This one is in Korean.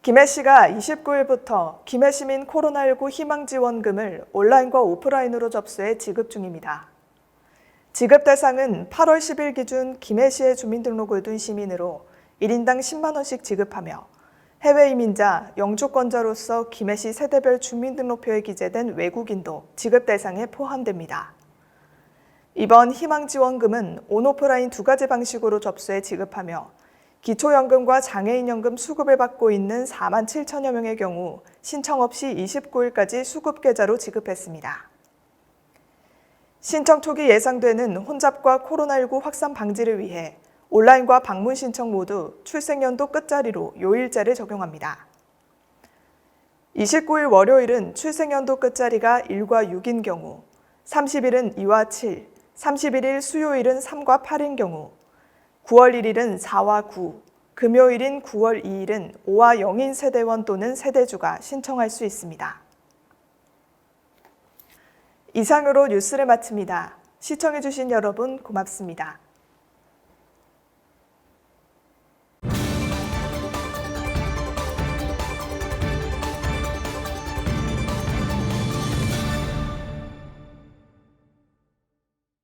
김해 씨가 29일부터 김해 시민 코로나19 희망 지원금을 온라인과 오프라인으로 접수해 지급 중입니다. 지급 대상은 8월 10일 기준 김해시에 주민등록을 둔 시민으로 1인당 10만 원씩 지급하며 해외 이민자, 영주권자로서 김해시 세대별 주민등록표에 기재된 외국인도 지급 대상에 포함됩니다. 이번 희망지원금은 온오프라인 두 가지 방식으로 접수해 지급하며 기초연금과 장애인연금 수급을 받고 있는 4만 7천여 명의 경우 신청 없이 29일까지 수급 계좌로 지급했습니다. 신청 초기 예상되는 혼잡과 코로나19 확산 방지를 위해 온라인과 방문 신청 모두 출생연도 끝자리로 요일제를 적용합니다. 29일 월요일은 출생연도 끝자리가 1과 6인 경우, 30일은 2와 7, 31일 수요일은 3과 8인 경우, 9월 1일은 4와 9, 금요일인 9월 2일은 5와 0인 세대원 또는 세대주가 신청할 수 있습니다. 이상으로 뉴스를 마칩니다. 시청해주신 여러분 고맙습니다.